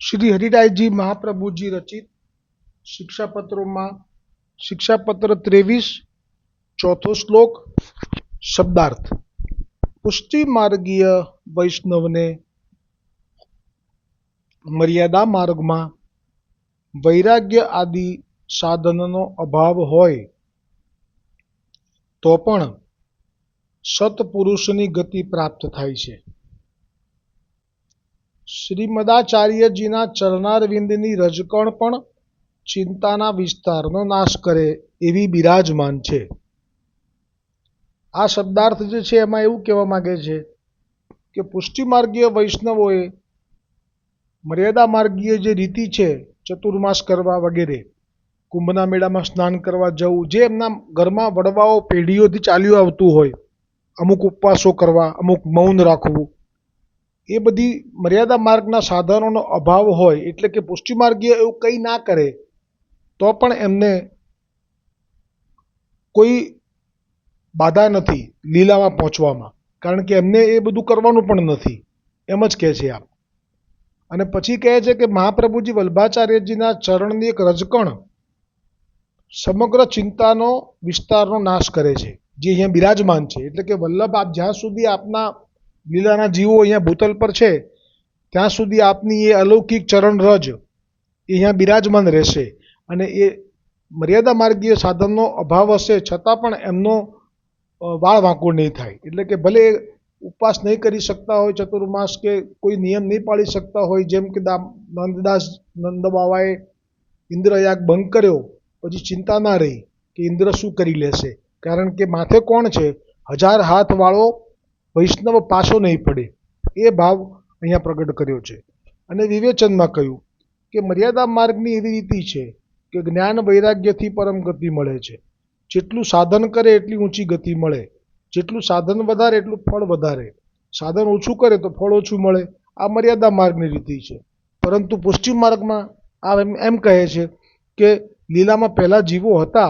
શ્રી હરિરાયજી મહાપ્રભુજી રચિત શિક્ષાપત્રોમાં શિક્ષાપત્ર ત્રેવીસ, ચોથો શ્લોક, શબ્દાર્થ. પુષ્ટિ માર્ગીય વૈષ્ણવને મર્યાદા માર્ગમાં વૈરાગ્ય આદિ સાધનનો અભાવ હોય, તો પણ સત્પુરુષની ગતિ પ્રાપ્ત થાય છે. શ્રીમદાચાર્યજીના ચરણારવિંદની રજકણ પણ ચિંતાના વિસ્તારનો નાશ કરે એવી બિરાજમાન છે. આ શબ્દાર્થ જે છે એમાં એવું કહેવા માંગે છે કે પુષ્ટિમાર્ગીય વૈષ્ણવોએ મર્યાદા માર્ગીય જે રીતિ છે, ચતુર્માસ કરવા વગેરે, કુંભના મેળામાં સ્નાન કરવા જવું, જે એમના ઘરમાં વડવાઓ પેઢીઓથી ચાલ્યું આવતું હોય, અમુક ઉપવાસો કરવા, અમુક મૌન રાખવું એ બધી મર્યાદા માર્ગના સાધનોનો અભાવ હોય એટલે કે પુષ્ટિમાર્ગીય એવું કંઈ ના કરે, તો પણ એમને કોઈ બાધા નથી લીલામાં પહોંચવામાં. કારણ કે એમને એ બધું કરવાનું પણ નથી. એમ જ કહે છે આપ. અને પછી કહે છે કે મહાપ્રભુજી વલ્ભાચાર્યજીના ચરણની એક રજકણ સમગ્ર ચિંતાનો વિસ્તારનો નાશ કરે છે. જે અહીંયા બિરાજમાન છે. એટલે કે વલ્લભ આપ જ્યાં સુધી આપના લીલાના જીવો અહીંયા ભૂતલ પર છે. ત્યાં સુધી આપની એ અલૌકિક ચરણ રજ એ અહીંયા બિરાજમાન રહેશે અને એ મર્યાદા માર્ગીય સાધનનો અભાવ હશે છતાં પણ એમનો વાળ વાંકો નહીં થાય. એટલે કે ભલે ઉપવાસ નહીં કરી શકતા હોય, ચતુર્માસ કે કોઈ નિયમ નહીં પાળી શકતા હોય, જેમ કે દા, નંદદાસ નંદ બાવાએ ઇન્દ્રયાગ બંધ કર્યો, પછી ચિંતા ના રહી કે ઇન્દ્ર શું કરી લેશે? કારણ કે માથે કોણ છે? હજાર હાથવાળો વૈષ્ણવ પાછો નહીં પડે. એ ભાવ અહીંયા પ્રગટ કર્યો છે. અને વિવેચનમાં કહ્યું કે મર્યાદા માર્ગની એવી રીતિ છે કે જ્ઞાન વૈરાગ્યથી પરમ ગતિ મળે છે. જેટલું સાધન કરે એટલી ઊંચી ગતિ મળે. જેટલું સાધન વધારે એટલું ફળ વધારે. સાધન ઓછું કરે તો ફળ ઓછું મળે. આ મર્યાદા માર્ગની રીતિ છે. પરંતુ પુષ્ટિ માર્ગમાં આ એમ કહે છે કે લીલામાં પહેલાં જીવો હતા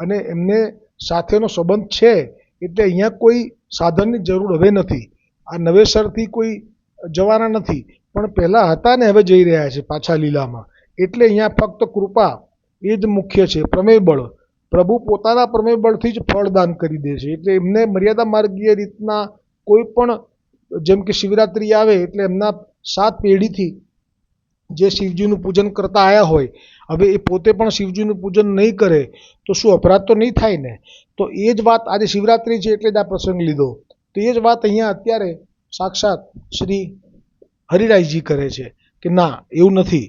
અને એમને સાથેનો સંબંધ છે. એટલે અહીંયા કોઈ સાધનની જરૂર હવે નથી. આ નવેસરથી કોઈ જવાના નથી. પણ પહેલાં હતા ને હવે જઈ રહ્યા છે પાછા લીલામાં. એટલે અહીંયા ફક્ત કૃપા, એ જ મુખ્ય છે, પ્રમેય બળ. પ્રભુ પોતાના પ્રમેય બળથી જ ફળદાન કરી દે છે. એટલે એમને મર્યાદા માર્ગીય રીતના કોઈ પણ, જેમ કે શિવરાત્રિ આવે એટલે એમના સાત પેઢીથી જે શિવજીનું પૂજન કરતા આવ્યા હોય હવે એ પોતે પણ શિવજીનું પૂજન નહીં કરે, તો શું અપરાધ તો નહીં થાય ને? તો એ જ વાત આજે શિવરાત્રિ છે એટલે જ આ પ્રસંગ લીધો. તો એ જ વાત અહીંયા અત્યારે સાક્ષાત શ્રી હરિરાયજી કરે છે કે ના, એવું નથી.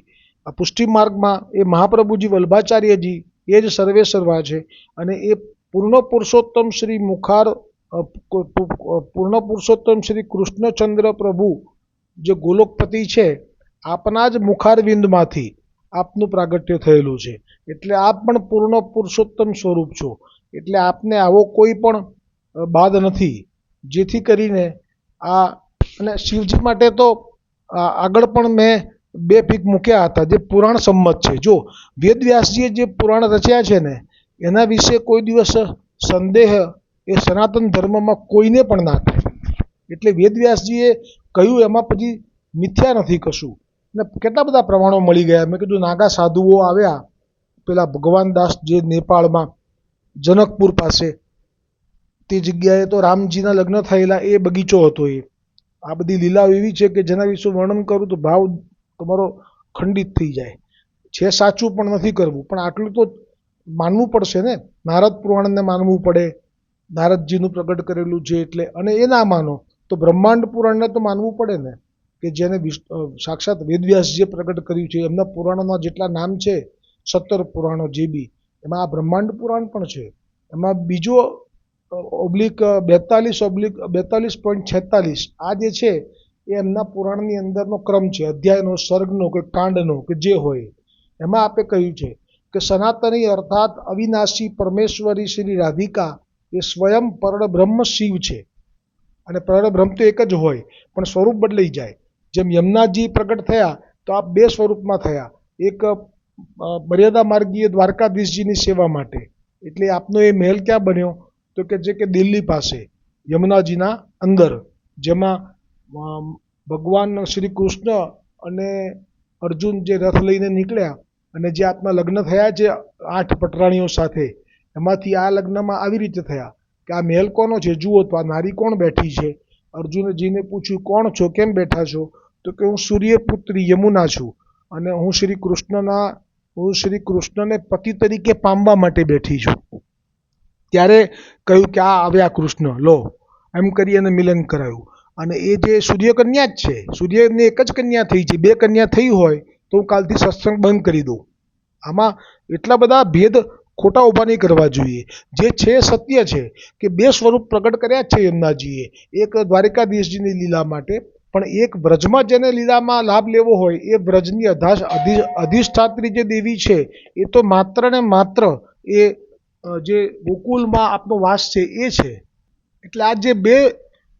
આ પુષ્ટિ માર્ગમાં એ મહાપ્રભુજી વલ્ભાચાર્યજી એ જ સર્વે સર્વા છે અને એ પૂર્ણ પુરુષોત્તમ શ્રી મુખાર પૂર્ણ પુરુષોત્તમ શ્રી કૃષ્ણચંદ્ર પ્રભુ જે ગોલોકપતિ છે, આપના જ મુખારવિંદમાંથી આપનું પ્રાગટ્ય થયેલું છે. એટલે આપ પણ પૂર્ણ પુરુષોત્તમ સ્વરૂપ છો. એટલે આપને આવો કોઈ પણ બાદ નથી. જેથી કરીને આ, અને શિવજી માટે તો આગળ પણ મેં બે પીક મૂક્યા હતા, જે પુરાણ સંમત છે. જો, વેદવ્યાસજીએ જે પુરાણ રચ્યા છે ને, એના વિશે કોઈ દિવસ સંદેહ એ સનાતન ધર્મમાં કોઈને પણ ના થાય. એટલે વેદવ્યાસજીએ કહ્યું, એમાં પછી મિથ્યા નથી કશું. ને કેટલા બધા પ્રમાણો મળી ગયા? મેં કીધું, નાગા સાધુઓ આવ્યા. પેલા ભગવાન દાસ જે નેપાળમાં, જનકપુર પાસે, તે જગ્યાએ તો રામજીના લગ્ન થયેલા, એ બગીચો હતો એ. આ બધી લીલાઓ એવી છે કે જેના વિશે વર્ણન કરું તો ભાવ તમારો ખંડિત થઈ જાય. છે સાચું પણ નથી કરવું, પણ આટલું તો માનવું પડશે ને? નારદ પુરાણને માનવું પડે. નારદજીનું પ્રગટ કરેલું છે એટલે, અને એ ના માનો, તો બ્રહ્માંડ પુરાણને તો માનવું પડે ને? કે જેને સાક્ષાત વેદવ્યાસજીએ પ્રગટ કર્યું છે, એમના પુરાણોના જેટલા નામ છે, સત્તર પુરાણો જે બી, એમાં આ બ્રહ્માંડ પુરાણ પણ છે. એમાં બીજો ઓબ્લિક બેતાલીસ ઓબ્લિક બેતાલીસ પોઈન્ટ છેતાલીસ, આ જે છે, એ એમના પુરાણની અંદરનો ક્રમ છે, અધ્યાયનો સર્ગનો કે કાંડનો કે જે હોય. એમાં આપે કહ્યું છે કે સનાતની અર્થાત અવિનાશી પરમેશ્વરી શ્રી રાધિકા એ સ્વયં પરબ્રહ્મ શિવ છે. અને પરબ્રહ્મ તો એક જ હોય, પણ સ્વરૂપ બદલાઈ જાય. જેમ યમનાથજી પ્રગટ થયા, તો આ બે સ્વરૂપમાં થયા. એક મર્યાદા માર્ગીય દ્વારકાધીશજીની સેવા માટે. એટલે આપનો એ મહેલ ક્યાં બન્યો? તો કે જે કે દિલ્હી પાસે, યમુનાજીના અંદર, જેમાં ભગવાન શ્રી કૃષ્ણ અને અર્જુન જે રથ લઈને નીકળ્યા અને જે આત્મા લગ્ન થયા છે આઠ પટરાણીઓ સાથે, એમાંથી આ લગ્નમાં આવી રીતે થયા કે આ મહેલ કોનો છે? જુઓ તો આ નારી કોણ બેઠી છે? અર્જુનજીને પૂછ્યું, કોણ છો? કેમ બેઠા છો? તો કે હું સૂર્યપુત્રી યમુના છું અને હું શ્રી કૃષ્ણના, હું શ્રી કૃષ્ણને પતિ તરીકે પામવા માટે બેઠી છું. ત્યારે કહ્યું કે આ આવ્યા કૃષ્ણ, લો, એમ કરી અને મિલન કરાયું. અને એ જે સૂર્યકન્યા જ છે, સૂર્યને એક જ કન્યા થઈ છે, બે કન્યા થઈ હોય તો હું કાલથી સત્સંગ બંધ કરી દઉં. આમાં એટલા બધા ભેદ ખોટા ઊભા નહીં કરવા જોઈએ. જે છે સત્ય છે કે બે સ્વરૂપ પ્રગટ કર્યા જ છે યમુનાજીએ. એક દ્વારિકાધીશજીની લીલા માટે પણ એક વ્રજમાં જેને લીલામાં લાભ લેવો હોય, એ વ્રજની અધાશ અધિ, અધિષ્ઠાત્રી જે દેવી છે, એ તો માત્ર ને માત્ર એ જે ગોકુલમાં આપનો વાસ છે, એ છે. એટલે આ જે બે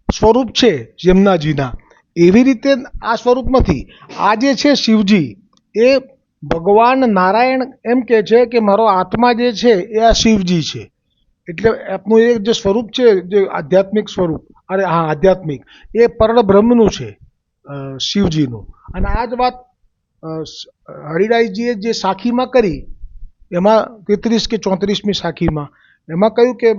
સ્વરૂપ છે યમુનાજીના, એવી રીતે આ સ્વરૂપ નથી. આ જે છે શિવજી, એ ભગવાન નારાયણ એમ કહે છે કે મારો આત્મા જે છે, એ આ શિવજી છે. એટલે આપનું એ જે સ્વરૂપ છે, જે આધ્યાત્મિક સ્વરૂપ, અરે હા, આધ્યાત્મિક, એ પરબ્રહ્મનું છે શિવજીનું. અને આ જ વાત હરિરાયજીએ જે સાખીમાં કરી, એમાં તેત્રીસ કે ચોત્રીસમી સાખીમાં, એમાં કહ્યું કે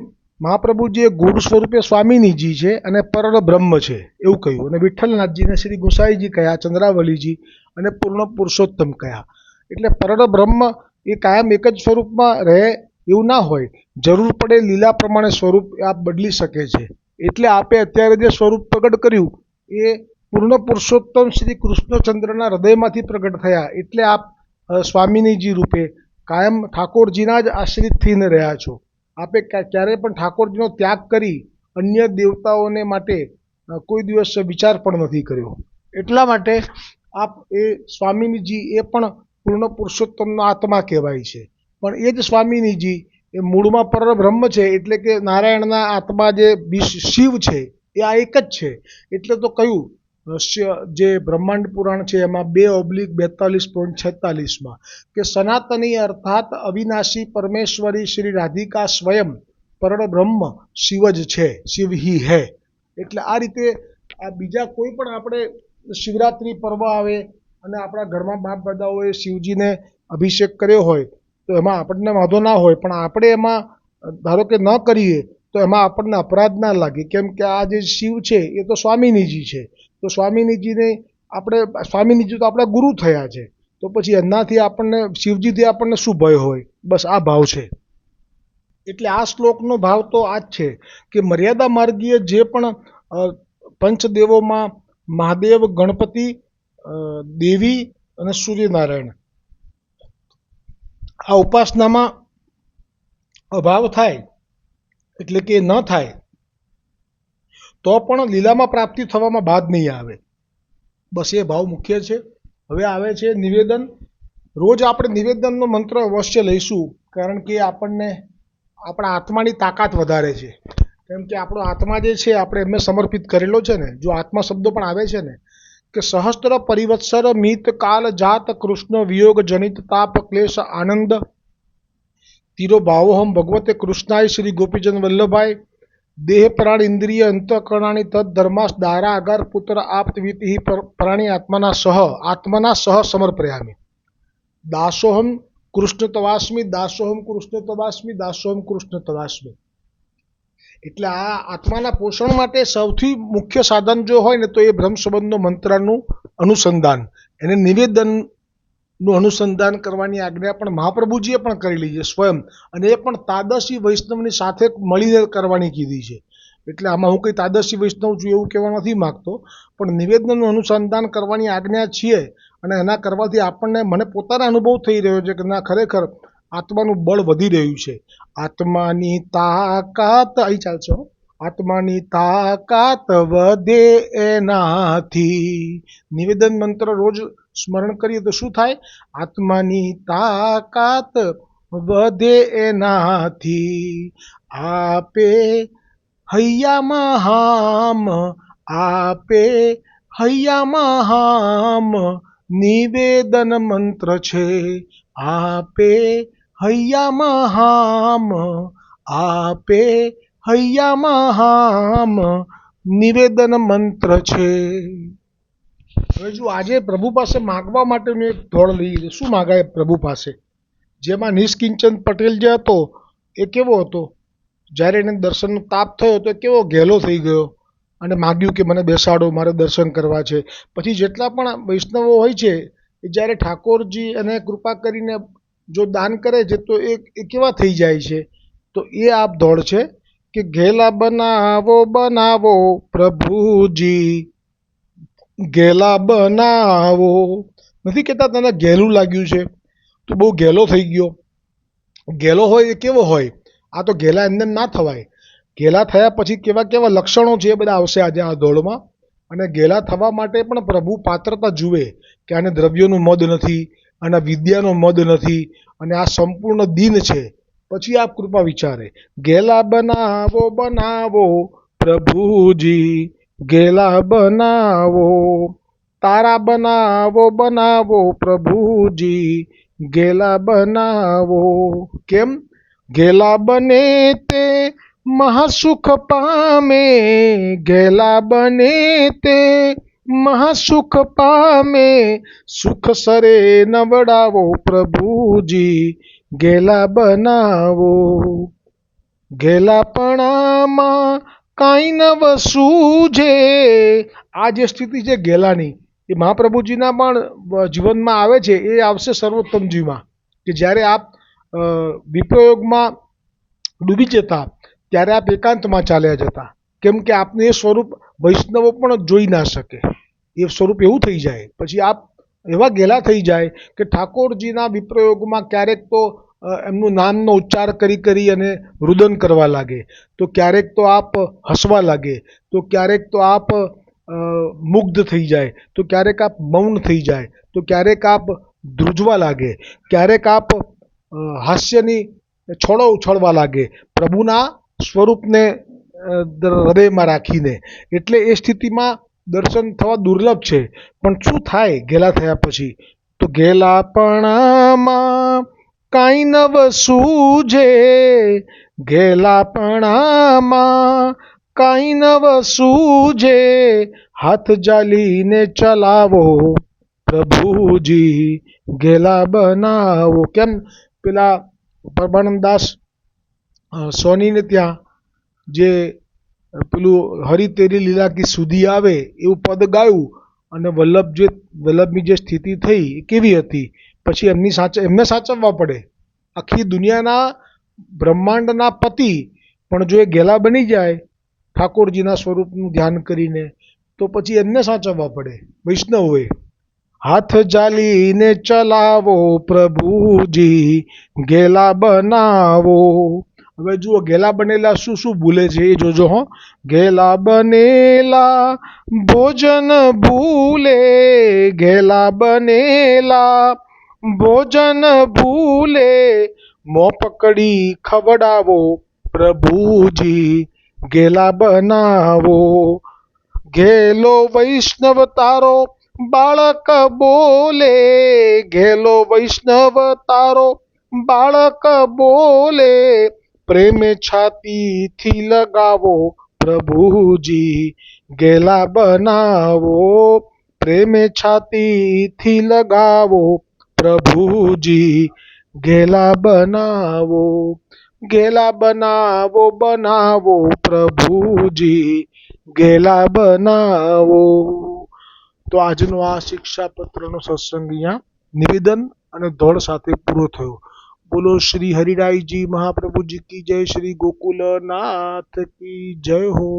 મહાપ્રભુજી એ ગુરુ સ્વરૂપે સ્વામિનીજી છે અને પરબ્રહ્મ છે, એવું કહ્યું. અને વિઠ્ઠલનાથજીને શ્રી ગુસાઈજી કહ્યા, ચંદ્રાવલીજી અને પૂર્ણ પુરુષોત્તમ કહ્યા. એટલે પરબ્રહ્મ એ કાયમ એક જ સ્વરૂપમાં રહે એવું ના હોય. જરૂર પડે લીલા પ્રમાણે સ્વરૂપ આપ બદલી શકે છે. એટલે આપે અત્યારે જે સ્વરૂપ પ્રગટ કર્યું, એ પૂર્ણ પુરુષોત્તમ શ્રી કૃષ્ણચંદ્રના હૃદયમાંથી પ્રગટ થયા. એટલે આપ સ્વામિનીજી રૂપે કાયમ ઠાકોરજીના જ આશ્રિત થઈને રહ્યા છો. આપે ક્યા- ક્યારેય પણ ઠાકોરજીનો ત્યાગ કરી અન્ય દેવતાઓને માટે કોઈ દિવસ વિચાર પણ નથી કર્યો. એટલા માટે આપ એ સ્વામિનીજી એ પણ પૂર્ણ પુરુષોત્તમનો આત્મા કહેવાય છે. પણ એ જ સ્વામિનીજી, એ મૂળમાં પરબ્રહ્મ છે, એટલે કે નારાયણના આત્મા જે શિવ છે, એ આ એક જ છે. એટલે તો કહ્યું જે બ્રહ્માંડ પુરાણ છે, એમાં બે ઓબ્લિક બેતાલીસ પોઈન્ટ છેતાલીસમાં કે સનાતની અર્થાત અવિનાશી પરમેશ્વરી શ્રી રાધિકા સ્વયં પરબ્રહ્મ શિવ જ છે, શિવ હી હે. એટલે આ રીતે આ બીજા કોઈ પણ આપણે શિવરાત્રિ પર્વ આવે અને આપણા ઘરમાં બાપ દાદાઓએ શિવજીને અભિષેક કર્યો હોય તો એમાં આપણને વાંધો ના હોય. પણ આપણે એમાં, ધારો કે ન કરીએ, તો એમાં આપણને અપરાધ ના લાગે. કેમ કે આ જે શિવ છે, એ તો સ્વામિનીજી છે. તો સ્વામિનીજીને આપણે, સ્વામિનીજી તો આપણા ગુરુ થયા છે. તો પછી એમનાથી આપણને, શિવજીથી આપણને શું ભય હોય? બસ આ ભાવ છે. એટલે આ શ્લોકનો ભાવ તો આ જ છે કે મર્યાદા માર્ગીય જે પણ પંચદેવોમાં મહાદેવ, ગણપતિ દેવી અને સૂર્યનારાયણ આ ઉપાસનામાં અભાવ થાય, એટલે કે ન થાય, તો પણ લીલામાં પ્રાપ્તિ થવામાં બાદ નહીં આવે. બસ એ ભાવ મુખ્ય છે. હવે આવે છે નિવેદન. રોજ આપણે નિવેદનનો મંત્ર અવશ્ય લઈશું, કારણ કે આપણને આપણા આત્માની તાકાત વધારે છે. કેમ કે આપણો આત્મા જે છે, આપણે એમને સમર્પિત કરેલો છે ને, જો આત્મા શબ્દો પણ આવે છે ને કે સહસ્ત્ર પરિવત્સર મિત કાલ જાત કૃષ્ણ વિયોગ જનિત તાપ ક્લેશ આનંદ. તીરો ભાવોહમ ભગવતે કૃષ્ણાય શ્રી ગોપીચંદ વલ્લભાઈ દેહ પ્રાણ ઇન્દ્રિય અંતઃકરણાની તદ ધર્માસ દારા આગાર પુત્ર આપ્ત વિતિ પ્રાણી આત્માના સહ આત્માના સહ સમર્પયામી. દાસોહમ કૃષ્ણ તવાસ્મી દાસોહમ કૃષ્ણ તવાસ્મી દાસોહમ કૃષ્ણ તવાસ્મી એટલે આ આત્માના પોષણ માટે સૌથી મુખ્ય સાધન જો હોય ને તો એ બ્રહ્મ સંબંધનો મંત્રનું અનુસંધાન. એને નિવેદનનું અનુસંધાન કરવાની આજ્ઞા પણ મહાપ્રભુજીએ પણ કરેલી છે સ્વયં. અને એ પણ તાદશી વૈષ્ણવની સાથે મળીને કરવાની કીધી છે. એટલે આમાં હું કંઈ તાદશી વૈષ્ણવ છું એવું કહેવા નથી માગતો. પણ નિવેદનનું અનુસંધાન કરવાની આજ્ઞા છીએ. અને એના કરવાથી આપણને, મને પોતાના અનુભવ થઈ રહ્યો છે કે ના, ખરેખર આત્માનું બળ વધી રહ્યું છે. આત્માની તાકાત, અહીં ચાલશે. આત્માની તાકાત વધે એનાથી. નિવેદન મંત્ર રોજ સ્મરણ કરીએ તો શું થાય? આત્માની તાકાત વધે એનાથી. આપે હૈયા મહામ, આપે હૈયા મહામ, નિવેદન મંત્ર છે. આપે હૈયામાં હામ આપે હૈયામાં હામ નિવેદન મંત્ર છે. હવે જો આજે પ્રભુ પાસે માગવા માટેનું એક ધોળ લઈ શું માગાય પ્રભુ પાસે? જેમાં નિષ્કિંચન પટેલ જે હતો, એ કેવો હતો? જ્યારે એને દર્શનનો તાપ થયો તો એ કેવો ઘેલો થઈ ગયો અને માગ્યું કે મને બેસાડો, મારે દર્શન કરવા છે. પછી જેટલા પણ વૈષ્ણવો હોય છે, એ જ્યારે ઠાકોરજી અને કૃપા કરીને જો દાન કરે છે, તો એ કેવા થઈ જાય છે? તો એ આપ દોડ છે કે ઘેલા બનાવો બનાવો, પ્રભુજી. ઘેલા બનાવો. નથી કહેતા તને ઘેલું લાગ્યું છે? તો બહુ ઘેલો થઈ ગયો. ઘેલો હોય એ કેવો હોય? આ તો ઘેલા એમને ના થવાય. ઘેલા થયા પછી કેવા કેવા લક્ષણો છે એ બધા આવશે આજે આ દોડમાં? અને ઘેલા થવા માટે પણ પ્રભુ પાત્રતા જુએ કે આને દ્રવ્યોનું મદ નથી આના વિદ્યાનો મદ નથી અને આ સંપૂર્ણ દિન છે. પછી આપ કૃપા વિચારે, ગેલા બનાવો બનાવો, પ્રભુજી, ગેલા બનાવો, તારા બનાવો બનાવો, પ્રભુજી, ગેલા બનાવો. કેમ? ગેલા બને તે મહાસુખ પામે, ગેલા બને તે મહાસુખ પામે, સુખ સરે નવડાવો પ્રભુજી ગેલા બનાવો. ઘેલાપણામાં કાંઈ નવ સૂજે આ જે સ્થિતિ છે ઘેલાની, એ મહાપ્રભુજીના પણ જીવનમાં આવે છે, એ આવશે સર્વોત્તમજીમાં કે જ્યારે આપ વિપ્રયોગમાં ડૂબી જતા, ત્યારે આપ એકાંતમાં ચાલ્યા જતા. કેમ કે આપનું એ સ્વરૂપ વૈષ્ણવો પણ જોઈ ના શકે. એ સ્વરૂપ એવું થઈ જાય. પછી આપ એવા ગેલા થઈ જાય કે ઠાકોરજીના વિપ્રયોગમાં ક્યારેક તો એમનું નામનો ઉચ્ચાર કરી કરી અને રુદન કરવા લાગે. તો ક્યારેક તો આપ હસવા લાગે. તો ક્યારેક તો આપ મુગ્ધ થઈ જાય. તો ક્યારેક આપ મૌન થઈ જાય. તો ક્યારેક આપ ધ્રુજવા લાગે. ક્યારેક આપ હાસ્યની છોડો ઉછળવા લાગે. પ્રભુના સ્વરૂપને હૃદયમાં રાખીને. એટલે એ સ્થિતિમાં દર્શન થવા દુર્લભ છે. પણ શું થાય ગેલા થયા પછી? તો ગેલાપણામાં કાંઈ નવ સૂજે ગેલાપણામાં કાંઈ નવ સૂજે હાથ જાલીને ચલાવો પ્રભુજી, ગેલા બનાવો. કેમ? પેલા પરમાનંદ દાસ સોનીને ત્યાં જે પેલું હરી તેરી લીલા કી સુધી આવે એવું પદ ગાયું અને વલ્લભ જે, વલ્લભની જે સ્થિતિ થઈ એ કેવી હતી? પછી એમની સાચ, એમને સાચવવા પડે. આખી દુનિયાના બ્રહ્માંડના પતિ, પણ જો એ ગેલા બની જાય ઠાકોરજીના સ્વરૂપનું ધ્યાન કરીને, તો પછી એમને સાચવવા પડે. વૈષ્ણવોએ, હાથ જાલીને ચલાવો પ્રભુજી, ગેલા બનાવો. હવે જુઓ, ગેલા બનેલા શું શું ભૂલે છે એ જોજો, હો. ગેલા બનેલા, ભોજન ભૂલે. ગેલા બનેલા, ભોજન ભૂલે. મો પકડી ખવડાવો, પ્રભુજી. ગેલા બનાવો. ઘેલો વૈષ્ણવ તારો બાળક બોલે. ઘેલો વૈષ્ણવ તારો બાળક બોલે. પ્રેમે છાતીથી લગાવો પ્રભુજી, ગેલા બનાવો. પ્રેમે છાતીથી લગાવો પ્રભુજી, ગેલા બનાવો. ગેલા બનાવો બનાવો પ્રભુજી, ગેલા બનાવો. તો આજનો આ શિક્ષાપત્રનો સત્સંગ અહીંયા નિવેદન અને દોડ સાથે પૂરો થયો. બોલો શ્રી હરિરાયજી મહાપ્રભુજી કી જય શ્રી ગોકુલનાથ કી જય હો.